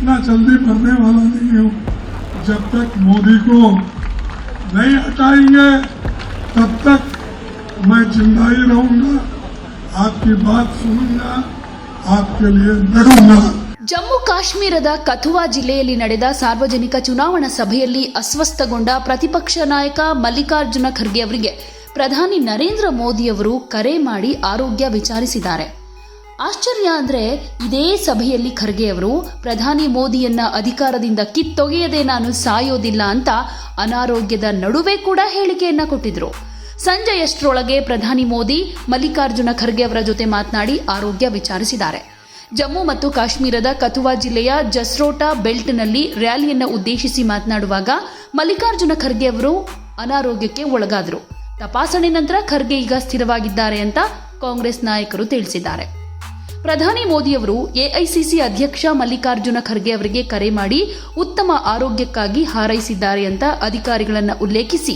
जल्दी मरने वाला नहीं हूँ जब तक मोदी को नहीं हटाएंगे तब तक मैं जिंदा ही रहूंगा आपकी बात सुनूंगा आपके लिए लड़ूंगा ಜಮ್ಮು ಕಾಶ್ಮೀರದ ಕಥುವಾ ಜಿಲ್ಲೆಯಲ್ಲಿ ನಡೆದ ಸಾರ್ವಜನಿಕ ಚುನಾವಣಾ ಸಭೆಯಲ್ಲಿ ಅಸ್ವಸ್ಥಗೊಂಡ ಪ್ರತಿಪಕ್ಷ ನಾಯಕ ಮಲ್ಲಿಕಾರ್ಜುನ ಖರ್ಗೆ ಅವರಿಗೆ ಪ್ರಧಾನಿ ನರೇಂದ್ರ ಮೋದಿಯವರು ಕರೆ ಮಾಡಿ ಆರೋಗ್ಯ ವಿಚಾರಿಸಿದ್ದಾರೆ ಆಶ್ಚರ್ಯ ಅಂದ್ರೆ ಇದೇ ಸಭೆಯಲ್ಲಿ ಖರ್ಗೆ ಅವರು, ಪ್ರಧಾನಿ ಮೋದಿಯನ್ನ ಅಧಿಕಾರದಿಂದ ಕಿತ್ತೊಗೆಯದೆ ನಾನು ಸಾಯೋದಿಲ್ಲ ಅಂತ ಅನಾರೋಗ್ಯದ ನಡುವೆ ಕೂಡ ಹೇಳಿಕೆಯನ್ನ ಕೊಟ್ಟಿದ್ರು. ಸಂಜೆಯಷ್ಟರೊಳಗೆ ಪ್ರಧಾನಿ ಮೋದಿ, ಮಲ್ಲಿಕಾರ್ಜುನ ಖರ್ಗೆ ಅವರ ಜೊತೆ ಮಾತನಾಡಿ ಆರೋಗ್ಯ ವಿಚಾರಿಸಿದ್ದಾರೆ. ಜಮ್ಮು ಮತ್ತು ಕಾಶ್ಮೀರದ ಕಥುವಾ ಜಿಲ್ಲೆಯ ಜಸ್ರೋಟಾ ಬೆಲ್ಟ್ನಲ್ಲಿ ರ್ಯಾಲಿಯನ್ನು ಉದ್ದೇಶಿಸಿ ಮಾತನಾಡುವಾಗ ಮಲ್ಲಿಕಾರ್ಜುನ ಖರ್ಗೆ ಅವರು ಅನಾರೋಗ್ಯಕ್ಕೆ ಒಳಗಾದರು. ತಪಾಸಣೆ ನಂತರ ಖರ್ಗೆ ಈಗ ಸ್ಥಿರವಾಗಿದ್ದಾರೆ ಅಂತ ಕಾಂಗ್ರೆಸ್ ನಾಯಕರು ತಿಳಿಸಿದ್ದಾರೆ. ಪ್ರಧಾನಿ ಮೋದಿಯವರು ಎಐಸಿಸಿ ಅಧ್ಯಕ್ಷ ಮಲ್ಲಿಕಾರ್ಜುನ ಖರ್ಗೆ ಅವರಿಗೆ ಕರೆ ಮಾಡಿ ಉತ್ತಮ ಆರೋಗ್ಯಕ್ಕಾಗಿ ಹಾರೈಸಿದ್ದಾರೆ ಅಂತ ಅಧಿಕಾರಿಗಳನ್ನು ಉಲ್ಲೇಖಿಸಿ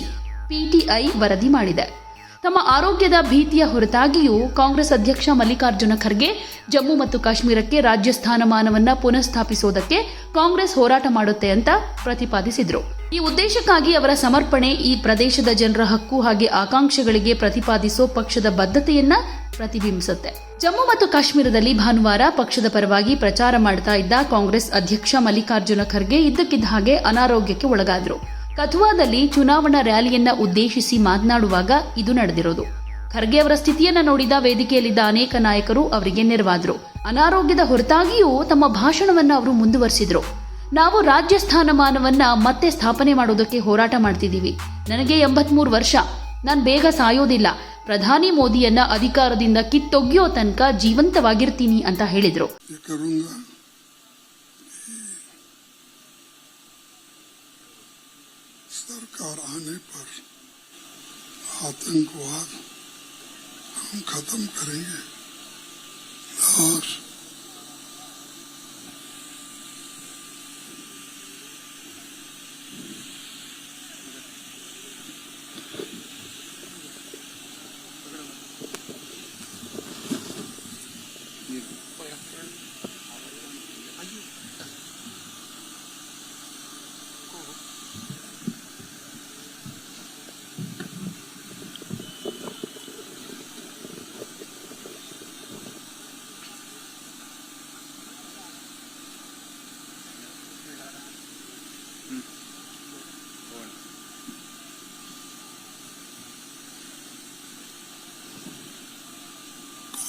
ಪಿಟಿಐ ವರದಿ ಮಾಡಿದೆ. ತಮ್ಮ ಆರೋಗ್ಯದ ಭೀತಿಯ ಹೊರತಾಗಿಯೂ ಕಾಂಗ್ರೆಸ್ ಅಧ್ಯಕ್ಷ ಮಲ್ಲಿಕಾರ್ಜುನ ಖರ್ಗೆ ಜಮ್ಮು ಮತ್ತು ಕಾಶ್ಮೀರಕ್ಕೆ ರಾಜ್ಯ ಸ್ಥಾನಮಾನವನ್ನ ಪುನಃಸ್ಥಾಪಿಸುವುದಕ್ಕೆ ಕಾಂಗ್ರೆಸ್ ಹೋರಾಟ ಮಾಡುತ್ತೆ ಅಂತ ಪ್ರತಿಪಾದಿಸಿದರು. ಈ ಉದ್ದೇಶಕ್ಕಾಗಿ ಅವರ ಸಮರ್ಪಣೆ ಈ ಪ್ರದೇಶದ ಜನರ ಹಕ್ಕು ಹಾಗೆ ಆಕಾಂಕ್ಷೆಗಳಿಗೆ ಪ್ರತಿಪಾದಿಸೋ ಪಕ್ಷದ ಬದ್ಧತೆಯನ್ನ ಪ್ರತಿಬಿಂಬಿಸುತ್ತೆ. ಜಮ್ಮು ಮತ್ತು ಕಾಶ್ಮೀರದಲ್ಲಿ ಭಾನುವಾರ ಪಕ್ಷದ ಪರವಾಗಿ ಪ್ರಚಾರ ಮಾಡ್ತಾ ಇದ್ದ ಕಾಂಗ್ರೆಸ್ ಅಧ್ಯಕ್ಷ ಮಲ್ಲಿಕಾರ್ಜುನ ಖರ್ಗೆ ಇದ್ದಕ್ಕಿದ್ದ ಹಾಗೆ ಅನಾರೋಗ್ಯಕ್ಕೆ ಒಳಗಾದರು. ಕಥುವಾದಲ್ಲಿ ಚುನಾವಣಾ ರ್ಯಾಲಿಯನ್ನ ಉದ್ದೇಶಿಸಿ ಮಾತನಾಡುವಾಗ ಇದು ನಡೆದಿರೋದು. ಖರ್ಗೆ ಅವರ ಸ್ಥಿತಿಯನ್ನ ನೋಡಿದ ವೇದಿಕೆಯಲ್ಲಿದ್ದ ಅನೇಕ ನಾಯಕರು ಅವರಿಗೆ ನೆರವಾದರು. ಅನಾರೋಗ್ಯದ ಹೊರತಾಗಿಯೂ ತಮ್ಮ ಭಾಷಣವನ್ನ ಅವರು ಮುಂದುವರಿಸಿದ್ರು. ನಾವು ರಾಜ್ಯ ಸ್ಥಾನಮಾನವನ್ನ ಮತ್ತೆ ಸ್ಥಾಪನೆ ಮಾಡೋದಕ್ಕೆ ಹೋರಾಟ ಮಾಡ್ತಿದ್ದೀವಿ. ನನಗೆ ಎಂಬತ್ಮೂರು ವರ್ಷ. ನಾನು ಬೇಗ ಸಾಯೋದಿಲ್ಲ. ಪ್ರಧಾನಿ ಮೋದಿಯನ್ನ ಅಧಿಕಾರದಿಂದ ಕಿತ್ತೊಗೆಯೋ ತನಕ ಜೀವಂತವಾಗಿರ್ತೀನಿ ಅಂತ ಹೇಳಿದ್ರು ये करूंगा कि सरकार आने पर आतंकवाद हम खत्म करेंगे और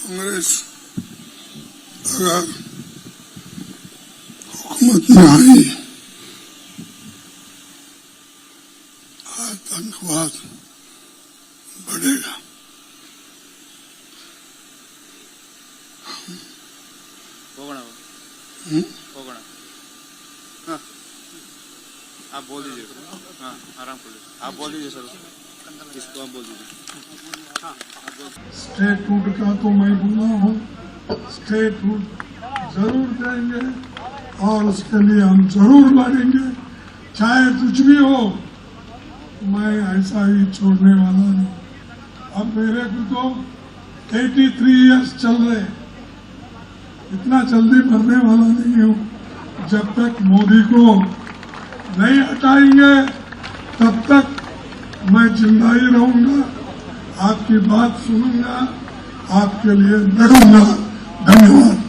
कांग्रेस अगर हुकूमत में आई आतंकवाद बढ़ेगा। हम्म? हाँ, आप बोल दीजिए। हाँ, आराम कर लीजिए। आप बोल दीजिए सर। स्टेट फ़ूड का तो मैं बोला हूँ। स्टेट फ़ूड ज़रूर देंगे और उसके लिए हम ज़रूर लड़ेंगे चाहे कुछ भी हो, मैं ऐसा ही छोड़ने वाला नहीं अब मेरे को तो 83 इयर्स चल रहे इतना जल्दी मरने वाला नहीं हूँ। जब तक मोदी को नहीं हटाएँगे, तब तक मैं ज़िंदा ही रहूँगा आपकी बात सुनूँगा आपके लिए लड़ूँगा। धन्यवाद।